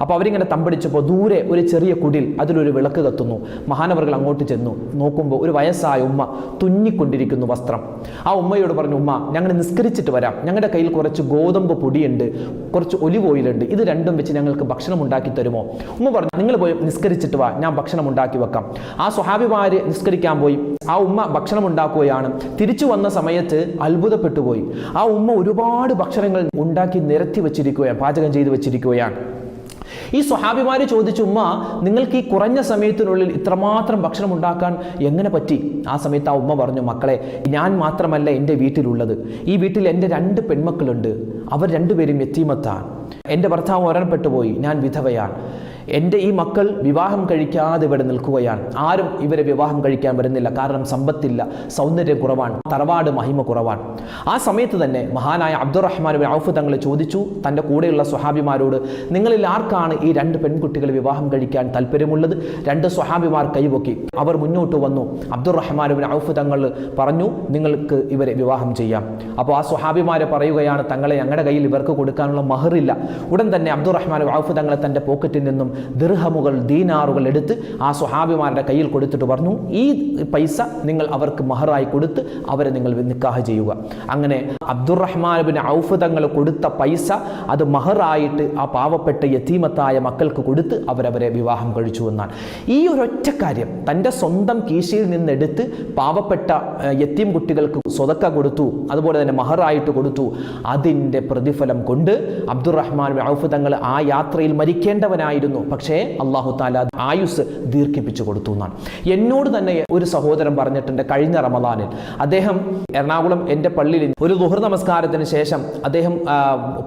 അപ്പോൾ അവരിങ്ങനെ തമ്പടിച്ചപ്പോൾ ദൂരെ ഒരു ചെറിയ കുടിൽ അതിലൊരു വിളക്ക് കത്തുന്നു. മഹാനവറുകൾ അങ്ങോട്ട് ചെന്നു. നോക്കുമ്പോൾ ഒരു വയസ്സായ ഉമ്മ തുന്നിക്കൊണ്ടിരിക്കുന്നു വസ്ത്രം. ആ ഉമ്മയോട് പറഞ്ഞു ഉമ്മ ഞങ്ങൾ നിസ്കരിച്ചിട്ട് വരാം. ഞങ്ങളുടെ കയ്യിൽ കുറച്ച് ഗോതമ്പ് പൊടിയുണ്ട് കുറച്ച് ഒലിവ് ഓയിലുണ്ട്. ഇത് രണ്ടും വെച്ച് ഞങ്ങൾക്ക് ഭക്ഷണം ഉണ്ടാക്കി തരുമോ? ഉമ്മ പറഞ്ഞു നിങ്ങൾ പോയി നിസ്കരിച്ചിട്ട് വാ. ഞാൻ ഭക്ഷണം ഉണ്ടാക്കി വെക്കാം. ആ സ്വഹാബിമാര് നിസ്കരിക്കാൻ പോയി. ആ ഉമ്മ ഭക്ഷണം ഉണ്ടാക്കുകയാണ്. തിരിച്ചു വന്ന സമയത്ത് അത്ഭുതപ്പെട്ടു പോയി ആ ഉമ്മ ഒരുപാട് ഭക്ഷണങ്ങൾ ഉണ്ടാക്കി നിരത്തി വെച്ചിരിക്കുകയാണ് പാചകം ചെയ്തു വെച്ചിരിക്കുകയാണ്. ഈ സ്വഹാഭിമാർ ചോദിച്ചു ഉമ്മ നിങ്ങൾക്ക് ഈ കുറഞ്ഞ സമയത്തിനുള്ളിൽ ഇത്രമാത്രം ഭക്ഷണം ഉണ്ടാക്കാൻ എങ്ങനെ പറ്റി? ആ സമയത്ത് ആ ഉമ്മ പറഞ്ഞു മക്കളെ ഞാൻ മാത്രമല്ല എന്റെ വീട്ടിലുള്ളത്. ഈ വീട്ടിൽ എന്റെ രണ്ട് പെൺമക്കളുണ്ട്. അവർ രണ്ടുപേരും എത്തീമത്താണ് എന്റെ ഭർത്താവ് മരണപ്പെട്ടുപോയി. ഞാൻ വിധവയാണ്. എന്റെ ഈ മക്കൾ വിവാഹം കഴിക്കാതെ ഇവിടെ നിൽക്കുകയാണ്. ആരും ഇവരെ വിവാഹം കഴിക്കാൻ വരുന്നില്ല. കാരണം സമ്പത്തില്ല സൗന്ദര്യം കുറവാണ് തറവാട് മഹിമ കുറവാണ്. ആ സമയത്ത് തന്നെ മഹാനായ അബ്ദുറഹ്മാൻ ഔഫ് തങ്ങൾ ചോദിച്ചു തന്റെ കൂടെയുള്ള സ്വഹാബിമാരോട് നിങ്ങളിൽ ആർക്കാണ് ഈ രണ്ട് പെൺകുട്ടികൾ വിവാഹം കഴിക്കാൻ താല്പര്യമുള്ളത്? രണ്ട് സ്വഹാബിമാർ കൈപൊക്കി അവർ മുന്നോട്ട് വന്നു. അബ്ദുറഹ്മാൻ ഔഫ് തങ്ങൾ പറഞ്ഞു നിങ്ങൾക്ക് ഇവരെ വിവാഹം ചെയ്യാം. അപ്പോൾ ആ സ്വഹാബിമാരെ പറയുകയാണ് തങ്ങളെ ഞങ്ങളുടെ കയ്യിൽ ഇവർക്ക് കൊടുക്കാനുള്ള മഹറില്ല. ഉടൻ തന്നെ അബ്ദുറഹ്മാൻ ഔഫ് തങ്ങളെ തന്റെ പോക്കറ്റിൽ നിന്നും ദിർഹമുകൾ ദീനാറുകൾ എടുത്ത് ആ സുഹാബിമാരുടെ കയ്യിൽ കൊടുത്തിട്ട് പറഞ്ഞു ഈ പൈസ നിങ്ങൾ അവർക്ക് മഹറായി കൊടുത്ത് അവരെ നിങ്ങൾ നിക്കാഹ് ചെയ്യുക. അങ്ങനെ അബ്ദുറഹ്മാൻ ബിൻ ഔഫ് തങ്ങൾ കൊടുത്ത പൈസ അത് മഹറായിട്ട് ആ പാവപ്പെട്ട യത്തീമത്തായ മക്കൾക്ക് കൊടുത്ത് അവരവരെ വിവാഹം കഴിച്ചു എന്നാണ്. ഈ ഒരൊറ്റ കാര്യം തന്റെ സ്വന്തം കീശയിൽ നിന്നെടുത്ത് പാവപ്പെട്ട യത്തീം കുട്ടികൾക്ക് സ്വതക്ക കൊടുത്തു അതുപോലെ തന്നെ മഹറായിട്ട് കൊടുത്തു അതിന്റെ പ്രതിഫലം കൊണ്ട് അബ്ദുറഹ്മാൻ ഔഫ് തങ്ങൾ ആ യാത്രയിൽ മരിക്കേണ്ടവനായിരുന്നു. പക്ഷേ അള്ളാഹു താല ആയുസ് ദീർഘിപ്പിച്ചു കൊടുത്തു എന്നാണ്. എന്നോട് തന്നെ ഒരു സഹോദരൻ പറഞ്ഞിട്ടുണ്ട് കഴിഞ്ഞ റമദാനിൽ. അദ്ദേഹം എറണാകുളം എന്റെ പള്ളിയിൽ ഒരു ദുഹർ നമസ്കാരത്തിന് ശേഷം അദ്ദേഹം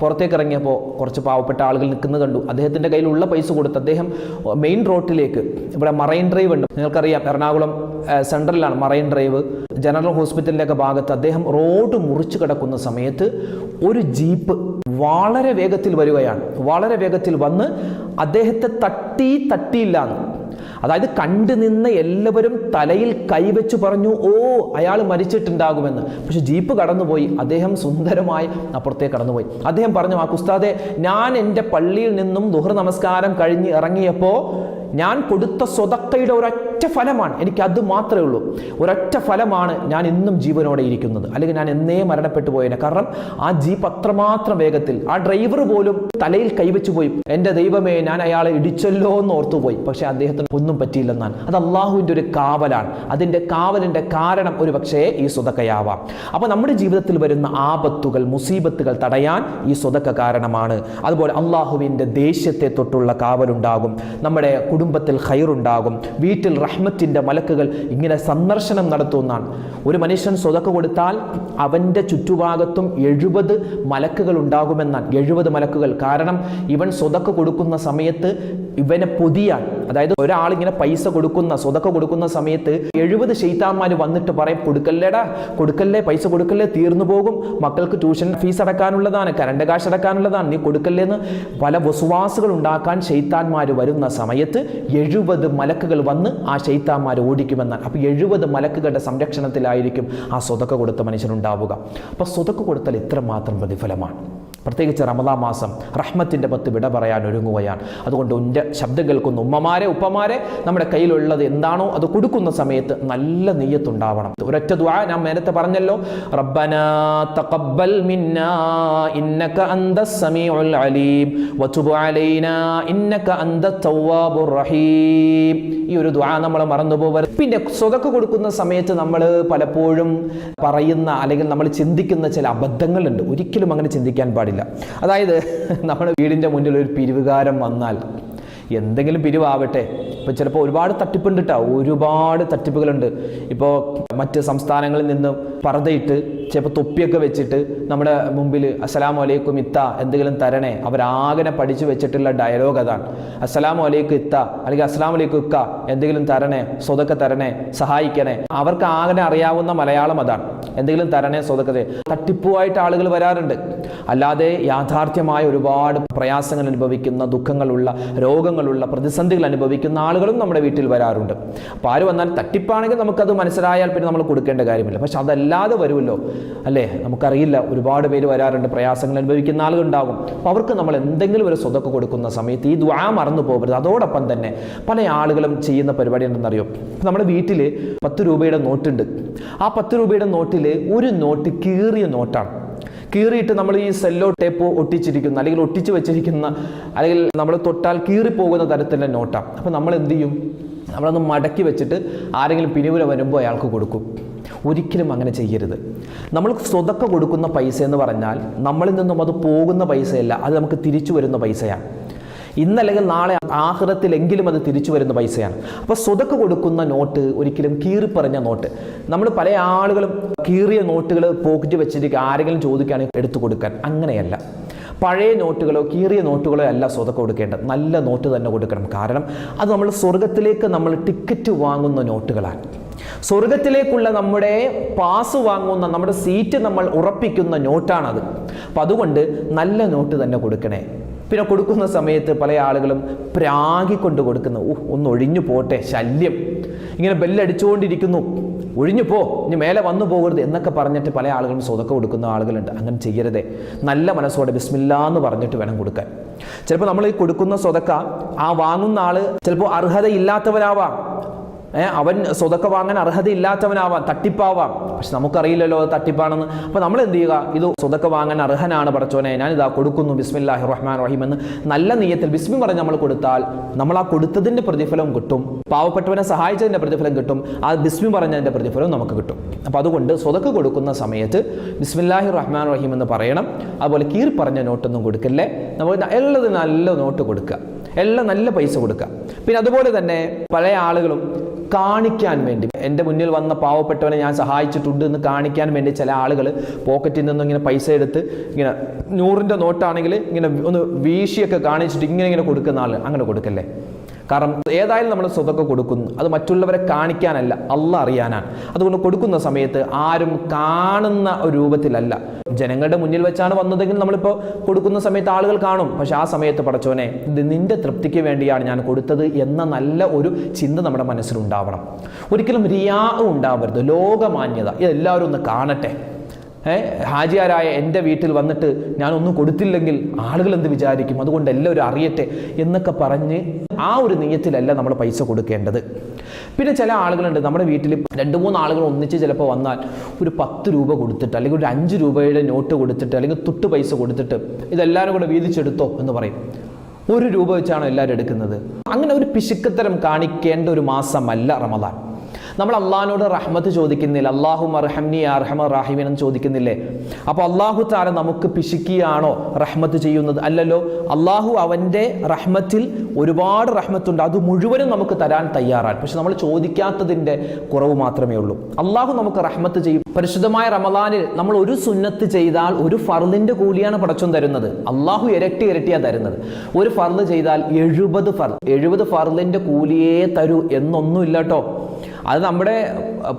പുറത്തേക്ക് ഇറങ്ങിയപ്പോൾ കുറച്ച് പാവപ്പെട്ട ആളുകൾ നിൽക്കുന്നത് കണ്ടു. അദ്ദേഹത്തിന്റെ കയ്യിലുള്ള പൈസ കൊടുത്ത് അദ്ദേഹം മെയിൻ റോട്ടിലേക്ക് ഇവിടെ മറൈൻ ഡ്രൈവ് ഉണ്ട്. നിങ്ങൾക്കറിയാം എറണാകുളം സെൻട്രലാണ് മറൈൻ ഡ്രൈവ്. ജനറൽ ഹോസ്പിറ്റലിന്റെ ഒക്കെ ഭാഗത്ത് അദ്ദേഹം റോഡ് മുറിച്ച് കിടക്കുന്ന സമയത്ത് ഒരു ജീപ്പ് വളരെ വേഗത്തിൽ വരികയാണ്. വളരെ വേഗത്തിൽ വന്ന് അദ്ദേഹത്തെ തട്ടി തട്ടിയില്ല അതായത് കണ്ടു നിന്ന് എല്ലാവരും തലയിൽ കൈവച്ച് പറഞ്ഞു ഓ അയാൾ മരിച്ചിട്ടുണ്ടാകുമെന്ന്. പക്ഷെ ജീപ്പ് കടന്നുപോയി. അദ്ദേഹം സുന്ദരമായി അപ്പുറത്തേക്ക് കടന്നുപോയി. അദ്ദേഹം പറഞ്ഞു ആ കുസ്താദെ ഞാൻ എന്റെ പള്ളിയിൽ നിന്നും ദുഹർ നമസ്കാരം കഴിഞ്ഞ് ഇറങ്ങിയപ്പോൾ ഞാൻ കൊടുത്ത സ്വതക്കയുടെ ഒരൊറ്റ ഫലമാണ്. എനിക്ക് അത് മാത്രമേ ഉള്ളൂ. ഒരൊറ്റ ഫലമാണ് ഞാൻ ഇന്നും ജീവനോടെ ഇരിക്കുന്നത്. അല്ലെങ്കിൽ ഞാൻ എന്നേ മരണപ്പെട്ടു പോയേനെ. കാരണം ആ ജീപ്പ് അത്രമാത്രം വേഗത്തിൽ ആ ഡ്രൈവർ പോലും തലയിൽ കൈവച്ചു പോയി. എന്റെ ദൈവമേ ഞാൻ അയാളെ ഇടിച്ചല്ലോ എന്ന് ഓർത്തുപോയി പക്ഷേ അദ്ദേഹത്തിന് ഒന്നും പറ്റിയില്ലെന്നാണ്. അത് അള്ളാഹുവിന്റെ ഒരു കാവലാണ്. അതിന്റെ കാവലിന്റെ കാരണം ഒരു പക്ഷേ ഈ സ്വതക്കയാവാം. അപ്പോൾ നമ്മുടെ ജീവിതത്തിൽ വരുന്ന ആപത്തുകൾ മുസീബത്തുകൾ തടയാൻ ഈ സ്വതക്ക കാരണമാണ്. അതുപോലെ അള്ളാഹുവിന്റെ ദേഷ്യത്തെ തൊട്ടുള്ള കാവലുണ്ടാകും. നമ്മുടെ കുടുംബത്തിൽ ഹൈറുണ്ടാകും വീട്ടിൽ റഹ്മത്തിന്റെ മലക്കുകൾ ഇങ്ങനെ സന്ദർശനം നടത്തുന്നതാണ് ഒരു മനുഷ്യൻ സ്വതക്ക കൊടുത്താൽ അവന്റെ ചുറ്റുഭാഗത്തും എഴുപത് മലക്കുകൾ ഉണ്ടാകുമെന്നാണ്. എഴുപത് മലക്കുകൾ. കാരണം ഇവൻ സ്വതക്ക കൊടുക്കുന്ന സമയത്ത് ഇവനെ പൊതിയാൻ അതായത് ഒരാൾ ഇങ്ങനെ പൈസ കൊടുക്കുന്ന സ്വതക്ക കൊടുക്കുന്ന സമയത്ത് എഴുപത് ഷെയ്ത്താന്മാർ വന്നിട്ട് പറയും കൊടുക്കല്ലേടാ കൊടുക്കല്ലേ പൈസ കൊടുക്കല്ലേ തീർന്നു പോകും. മക്കൾക്ക് ട്യൂഷൻ ഫീസ് അടക്കാനുള്ളതാണ് കരണ്ട് കാശ് അടക്കാനുള്ളതാണ് നീ കൊടുക്കല്ലേ എന്ന് പല വസുവാസുകൾ ഉണ്ടാക്കാൻ ഷെയ്ത്താന്മാർ വരുന്ന സമയത്ത് എഴുപത് മലക്കുകൾ വന്ന് ആ ഷെയ്ത്താന്മാർ ഓടിക്കുമെന്നാണ്. അപ്പോൾ എഴുപത് മലക്കുകളുടെ സംരക്ഷണത്തിലായിരിക്കും ആ സ്വതക്ക കൊടുത്ത മനുഷ്യനുണ്ടാവുക അപ്പോൾ സ്വതക്ക കൊടുത്താൽ ഇത്രമാത്രം പ്രതിഫലമാണ്. പ്രത്യേകിച്ച് റമദാ മാസം റഹ്മത്തിന്റെ പത്ത് വിട പറയാൻ ഒരുങ്ങുകയാണ്. അതുകൊണ്ട് ഉന്റെ ശബ്ദം കേൾക്കുന്ന ഉമ്മമാരെ ഉപ്പമാരെ നമ്മുടെ കയ്യിലുള്ളത് എന്താണോ അത് കൊടുക്കുന്ന സമയത്ത് നല്ല നെയ്യത്തുണ്ടാവണം. ഒരൊറ്റ ദ്വാ ഞാൻ നേരത്തെ പറഞ്ഞല്ലോ. തഖബ്ബൽ ഇന്നക അന്തസ് സമീഉൽ അലീം. വതുബ് അലൈനാ ഇന്നക റഹീം. ഈ ഒരു ദ്വാ നമ്മൾ മറന്നു പോകരുത് പിന്നെ സ്വതക്ക് കൊടുക്കുന്ന സമയത്ത് നമ്മൾ പലപ്പോഴും പറയുന്ന അല്ലെങ്കിൽ നമ്മൾ ചിന്തിക്കുന്ന ചില അബദ്ധങ്ങളുണ്ട്. ഒരിക്കലും അങ്ങനെ ചിന്തിക്കാൻ പാടില്ല. അതായത് നമ്മുടെ വീടിന്റെ മുന്നിൽ ഒരു പിരിവുകാരം വന്നാൽ എന്തെങ്കിലും പിരിവാവട്ടെ. ഇപ്പോൾ ചിലപ്പോൾ ഒരുപാട് തട്ടിപ്പുണ്ട് കേട്ടോ ഒരുപാട് തട്ടിപ്പുകളുണ്ട്. ഇപ്പോൾ മറ്റ് സംസ്ഥാനങ്ങളിൽ നിന്നും പർദ്ദയിട്ട് ചിലപ്പോൾ തൊപ്പിയൊക്കെ വെച്ചിട്ട് നമ്മുടെ മുമ്പിൽ അസ്സലാമു വലൈക്കും ഇത്ത എന്തെങ്കിലും തരണേ. അവരാകനെ പഠിച്ചു വെച്ചിട്ടുള്ള ഡയലോഗ് അതാണ്. അസ്സലാമു വലൈക്കും ഇത്ത അല്ലെങ്കിൽ അസ്സലാമു വലൈക്കും ഇക്ക എന്തെങ്കിലും തരണേ സ്വതൊക്കെ തരണേ സഹായിക്കണേ. അവർക്ക് ആകനെ അറിയാവുന്ന മലയാളം അതാണ്. എന്തെങ്കിലും തരണേ സ്വതൊക്കെ തട്ടിപ്പുമായിട്ട് ആളുകൾ വരാറുണ്ട്. അല്ലാതെ യാഥാർത്ഥ്യമായ ഒരുപാട് പ്രയാസങ്ങൾ അനുഭവിക്കുന്ന ദുഃഖങ്ങളുള്ള രോഗങ്ങളുള്ള പ്രതിസന്ധികൾ അനുഭവിക്കുന്ന ആളുകളും നമ്മുടെ വീട്ടിൽ വരാറുണ്ട്. അപ്പോൾ ആര് വന്നാൽ തട്ടിപ്പാണെങ്കിൽ നമുക്കത് മനസ്സിലായാൽ പിന്നെ നമ്മൾ കൊടുക്കേണ്ട കാര്യമില്ല. പക്ഷെ അതല്ലാതെ വരുമല്ലോ. അല്ലേ? നമുക്കറിയില്ല. ഒരുപാട് പേര് വരാറുണ്ട്. പ്രയാസങ്ങൾ അനുഭവിക്കുന്ന ആളുകളുണ്ടാകും. അപ്പോൾ അവർക്ക് നമ്മൾ എന്തെങ്കിലും ഒരു സ്വതൊക്കെ കൊടുക്കുന്ന സമയത്ത് ഈ ദ്വാ മറന്നു പോകരുത്. അതോടൊപ്പം തന്നെ പല ആളുകളും ചെയ്യുന്ന പരിപാടി എന്തെന്നറിയോ? നമ്മുടെ വീട്ടിൽ പത്ത് രൂപയുടെ നോട്ടുണ്ട്. ആ പത്ത് രൂപയുടെ നോട്ടിൽ ഒരു നോട്ട് കീറിയ നോട്ടാണ്. കീറിയിട്ട് നമ്മൾ ഈ സെല്ലോ ടേപ്പ് ഒട്ടിച്ചിരിക്കുന്ന അല്ലെങ്കിൽ ഒട്ടിച്ച് വെച്ചിരിക്കുന്ന അല്ലെങ്കിൽ നമ്മൾ തൊട്ടാൽ കീറിപ്പോകുന്ന തരത്തിലുള്ള നോട്ടാണ്. അപ്പോൾ നമ്മൾ എന്ത് ചെയ്യും? നമ്മളൊന്ന് മടക്കി വെച്ചിട്ട് ആരെങ്കിലും പിരിവിൽ വരുമ്പോൾ അയാൾക്ക് കൊടുക്കും. ഒരിക്കലും അങ്ങനെ ചെയ്യരുത്. നമ്മൾ സ്വതക്ക കൊടുക്കുന്ന പൈസ എന്ന് പറഞ്ഞാൽ നമ്മളിൽ നിന്നും അത് പോകുന്ന പൈസയല്ല അത് നമുക്ക് തിരിച്ചു വരുന്ന പൈസയാണ്. ഇന്നല്ലെങ്കിൽ നാളെ ആഹൃതത്തിലെങ്കിലും അത് തിരിച്ചു വരുന്ന പൈസയാണ്. അപ്പോൾ സ്വതക്ക് കൊടുക്കുന്ന നോട്ട് ഒരിക്കലും കീറിപ്പറഞ്ഞ നോട്ട്. നമ്മൾ പല ആളുകളും കീറിയ നോട്ടുകൾ പോക്കറ്റ് വെച്ചിരിക്കുക ആരെങ്കിലും ചോദിക്കുകയാണെങ്കിൽ എടുത്തു കൊടുക്കാൻ. അങ്ങനെയല്ല. പഴയ നോട്ടുകളോ കീറിയ നോട്ടുകളോ അല്ല സ്വതക്ക് കൊടുക്കേണ്ടത്. നല്ല നോട്ട് തന്നെ കൊടുക്കണം. കാരണം അത് നമ്മൾ സ്വർഗത്തിലേക്ക് നമ്മൾ ടിക്കറ്റ് വാങ്ങുന്ന നോട്ടുകളാണ്. സ്വർഗത്തിലേക്കുള്ള നമ്മുടെ പാസ് വാങ്ങുന്ന നമ്മുടെ സീറ്റ് നമ്മൾ ഉറപ്പിക്കുന്ന നോട്ടാണത്. അപ്പം അതുകൊണ്ട് നല്ല നോട്ട് തന്നെ കൊടുക്കണേ. പിന്നെ കൊടുക്കുന്ന സമയത്ത് പല ആളുകളും പ്രാഗിക്കൊണ്ട് കൊടുക്കുന്നു. ഓ ഒന്ന് ഒഴിഞ്ഞു പോട്ടെ ശല്യം. ഇങ്ങനെ ബെല്ലടിച്ചുകൊണ്ടിരിക്കുന്നു. ഒഴിഞ്ഞു പോ ഇനി മേലെ വന്നു പോകരുത് എന്നൊക്കെ പറഞ്ഞിട്ട് പല ആളുകളും സ്വതക്ക കൊടുക്കുന്ന ആളുകളുണ്ട്. അങ്ങനെ ചെയ്യരുതേ. നല്ല മനസ്സോടെ ബിസ്മില്ല എന്ന് പറഞ്ഞിട്ട് വേണം കൊടുക്കാൻ. ചിലപ്പോൾ നമ്മൾ ഈ കൊടുക്കുന്ന സ്വതക്ക ആ വാങ്ങുന്ന ആൾ ചിലപ്പോൾ അർഹതയില്ലാത്തവരാവാം. അവൻ സ്വതക്ക വാങ്ങാൻ അർഹതയില്ലാത്തവനാവാം തട്ടിപ്പാവാം. പക്ഷെ നമുക്കറിയില്ലല്ലോ അത് തട്ടിപ്പാണെന്ന്. അപ്പോൾ നമ്മൾ എന്ത് ചെയ്യുക? ഇത് സ്വതക്ക വാങ്ങാൻ അർഹനാണ് പടച്ചോനെ. ഞാനിതാ കൊടുക്കുന്നു. ബിസ്മില്ലാഹി റഹ്മാൻ റഹീം എന്ന് നല്ല നീയത്തിൽ ബിസ്മി പറഞ്ഞ് നമ്മൾ കൊടുത്താൽ നമ്മൾ ആ കൊടുത്തതിന്റെ പ്രതിഫലം കിട്ടും. പാവപ്പെട്ടവനെ സഹായിച്ചതിന്റെ പ്രതിഫലം കിട്ടും. ആ ബിസ്മി പറഞ്ഞതിന്റെ പ്രതിഫലം നമുക്ക് കിട്ടും. അപ്പോൾ അതുകൊണ്ട് സ്വതക്ക കൊടുക്കുന്ന സമയത്ത് ബിസ്മില്ലാഹി റഹ്മാൻ റഹീം എന്ന് പറയണം. അതുപോലെ കീർ പറഞ്ഞ നോട്ടൊന്നും കൊടുക്കല്ലേ? നമ്മൾ എല്ലാം നല്ല നോട്ട് കൊടുക്കുക. എല്ലാം നല്ല പൈസ കൊടുക്കുക. പിന്നെ അതുപോലെ തന്നെ പല ആളുകളും കാണിക്കാൻ വേണ്ടി. എന്റെ മുന്നിൽ വന്ന പാവപ്പെട്ടവനെ ഞാൻ സഹായിച്ചിട്ടുണ്ട് എന്ന് കാണിക്കാൻ വേണ്ടി ചില ആളുകൾ പോക്കറ്റിൽ നിന്നും ഇങ്ങനെ പൈസ എടുത്ത് ഇങ്ങനെ നൂറിന്റെ നോട്ടാണെങ്കിൽ ഇങ്ങനെ ഒന്ന് വീശിയൊക്കെ കാണിച്ചിട്ട് ഇങ്ങനെ ഇങ്ങനെ കൊടുക്കുന്ന ആൾ അങ്ങനെ കൊടുക്കല്ലേ? കാരണം ഏതായാലും നമ്മൾ സ്വതൊക്കെ കൊടുക്കുന്നു. അത് മറ്റുള്ളവരെ കാണിക്കാനല്ല അല്ല അറിയാനാണ്. അതുകൊണ്ട് കൊടുക്കുന്ന സമയത്ത് ആരും കാണുന്ന രൂപത്തിലല്ല. ജനങ്ങളുടെ മുന്നിൽ വെച്ചാണ് വന്നതെങ്കിൽ നമ്മളിപ്പോൾ കൊടുക്കുന്ന സമയത്ത് ആളുകൾ കാണും. പക്ഷെ ആ സമയത്ത് പടച്ചോനെ ഇത് നിന്റെ തൃപ്തിക്ക് വേണ്ടിയാണ് ഞാൻ കൊടുത്തത് എന്ന നല്ല ഒരു ചിന്ത നമ്മുടെ മനസ്സിലുണ്ടാവണം. ഒരിക്കലും റിയാ ഉണ്ടാവരുത്. ലോകമാന്യത. ഇതെല്ലാവരും ഒന്ന് കാണട്ടെ. ഹാജിയാരായ എന്റെ വീട്ടിൽ വന്നിട്ട് ഞാനൊന്നും കൊടുത്തില്ലെങ്കിൽ ആളുകൾ എന്ത് വിചാരിക്കും? അതുകൊണ്ട് എല്ലാവരും അറിയട്ടെ എന്നൊക്കെ പറഞ്ഞ് ആ ഒരു നീയത്തിലല്ല നമ്മൾ പൈസ കൊടുക്കേണ്ടത്. പിന്നെ ചില ആളുകളുണ്ട് നമ്മുടെ വീട്ടിൽ രണ്ട് മൂന്ന് ആളുകൾ ഒന്നിച്ച് ചിലപ്പോൾ വന്നാൽ ഒരു പത്ത് രൂപ കൊടുത്തിട്ട് അല്ലെങ്കിൽ ഒരു അഞ്ച് രൂപയുടെ നോട്ട് കൊടുത്തിട്ട് അല്ലെങ്കിൽ തുട്ട് പൈസ കൊടുത്തിട്ട് ഇതെല്ലാവരും കൂടെ വീതിച്ചെടുത്തോ എന്ന് പറയും. ഒരു രൂപ വെച്ചാണ് എല്ലാവരും എടുക്കുന്നത്? അങ്ങനെ ഒരു പിശുക്കത്തരം കാണിക്കേണ്ട ഒരു മാസമല്ല റമദാൻ. നമ്മൾ അള്ളാഹിനോട് റഹ്മത്ത് ചോദിക്കുന്നില്ല. അള്ളാഹു അർഹംനി അർഹമ റാഹിമിൻ എന്ന് ചോദിക്കുന്നില്ലേ? അപ്പോൾ അള്ളാഹു താര നമുക്ക് പിശുക്കിയാണോ റഹ്മത്ത് ചെയ്യുന്നത്? അല്ലല്ലോ അള്ളാഹു അവന്റെ റഹ്മത്തിൽ ഒരുപാട് റഹ്മത്തുണ്ട്. അത് മുഴുവനും നമുക്ക് തരാൻ തയ്യാറാണ്. പക്ഷെ നമ്മൾ ചോദിക്കാത്തതിന്റെ കുറവ് മാത്രമേ ഉള്ളൂ. അള്ളാഹു നമുക്ക് റഹ്മത്ത് ചെയ്യും. പരിശുദ്ധമായ റമദാനിൽ നമ്മൾ ഒരു സുന്നത്ത് ചെയ്താൽ ഒരു ഫർദിന്റെ കൂലിയാണ് പടച്ചും തരുന്നത്. അള്ളാഹു ഇരട്ടി ഇരട്ടിയാണ് തരുന്നത്. ഒരു ഫർദ് ചെയ്താൽ എഴുപത് ഫർ എഴുപത് ഫർദിന്റെ കൂലിയേ തരൂ എന്നൊന്നുമില്ല കേട്ടോ. അത് നമ്മുടെ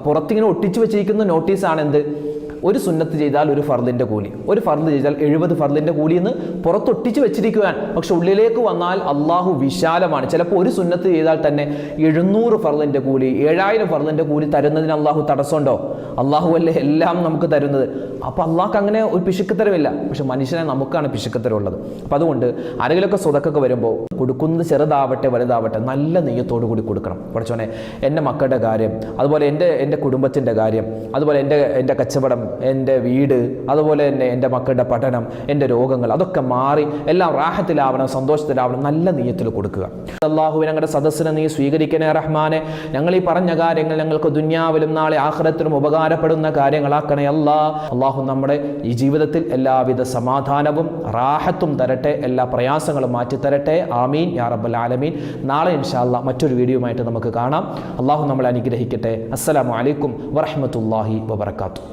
പുറത്തിങ്ങനെ ഒട്ടിച്ചു വെച്ചിരിക്കുന്ന നോട്ടീസാണ് എന്ത് ഒരു സുന്നത്ത് ചെയ്താൽ ഒരു ഫർദിന്റെ കൂലി. ഒരു ഫർദ് ചെയ്താൽ എഴുപത് ഫർദിന്റെ കൂലി എന്ന് പുറത്തൊട്ടിച്ച് വെച്ചിരിക്കുവാൻ. പക്ഷെ ഉള്ളിലേക്ക് വന്നാൽ അള്ളാഹു വിശാലമാണ്. ചിലപ്പോൾ ഒരു സുന്നത്ത് ചെയ്താൽ തന്നെ എഴുന്നൂറ് ഫർദിന്റെ കൂലി ഏഴായിരം ഫർദിന്റെ കൂലി തരുന്നതിന് അള്ളാഹു തടസ്സമുണ്ടോ? അള്ളാഹു അല്ലേ എല്ലാം നമുക്ക് തരുന്നത്? അപ്പോൾ അള്ളാഹ്ക്ക് അങ്ങനെ ഒരു പിശുക്കത്തരമില്ല. പക്ഷെ മനുഷ്യനെ നമുക്കാണ് പിശുക്കുത്തരമുള്ളത്. അപ്പം അതുകൊണ്ട് ആരെങ്കിലുമൊക്കെ സ്വതക്കൊക്കെ വരുമ്പോൾ കൊടുക്കുന്നത് ചെറുതാവട്ടെ വലുതാവട്ടെ നല്ല നെയ്യത്തോടു കൂടി കൊടുക്കണം. പഠിച്ചോനെ എന്റെ മക്കളുടെ കാര്യം അതുപോലെ എന്റെ എന്റെ കുടുംബത്തിന്റെ കാര്യം അതുപോലെ എന്റെ എന്റെ കച്ചവടം എന്റെ വീട് അതുപോലെ തന്നെ എന്റെ മക്കളുടെ പഠനം എന്റെ രോഗങ്ങൾ അതൊക്കെ മാറി എല്ലാം റാഹത്തിലാവണം സന്തോഷത്തിലാവണം നല്ല നീയത്തിൽ കൊടുക്കുക. അള്ളാഹു ഞങ്ങളുടെ സദസ്സിനെ നീ സ്വീകരിക്കണേ റഹ്മാനെ. ഞങ്ങൾ ഈ പറഞ്ഞ കാര്യങ്ങൾ ഞങ്ങൾക്ക് ദുന്യാവിലും നാളെ ആഹ്റത്തിലും ഉപകാരപ്പെടുന്ന കാര്യങ്ങളാക്കണേ അല്ലാ. അള്ളാഹു നമ്മുടെ ഈ ജീവിതത്തിൽ എല്ലാവിധ സമാധാനവും റാഹത്തും തരട്ടെ എല്ലാ പ്രയാസങ്ങളും മാറ്റി തരട്ടെ. ആമീൻ. യാ റബ്ബൽ ആലമീൻ. നാളെ ഇൻഷാല്ല മറ്റൊരു വീഡിയോയുമായിട്ട് നമുക്ക് കാണാം. അള്ളാഹു നമ്മളെ അനുഗ്രഹിക്കട്ടെ. അസ്സലാമു അലൈക്കും വറഹ്മത്തുള്ളാഹി വബർക്കാത്തു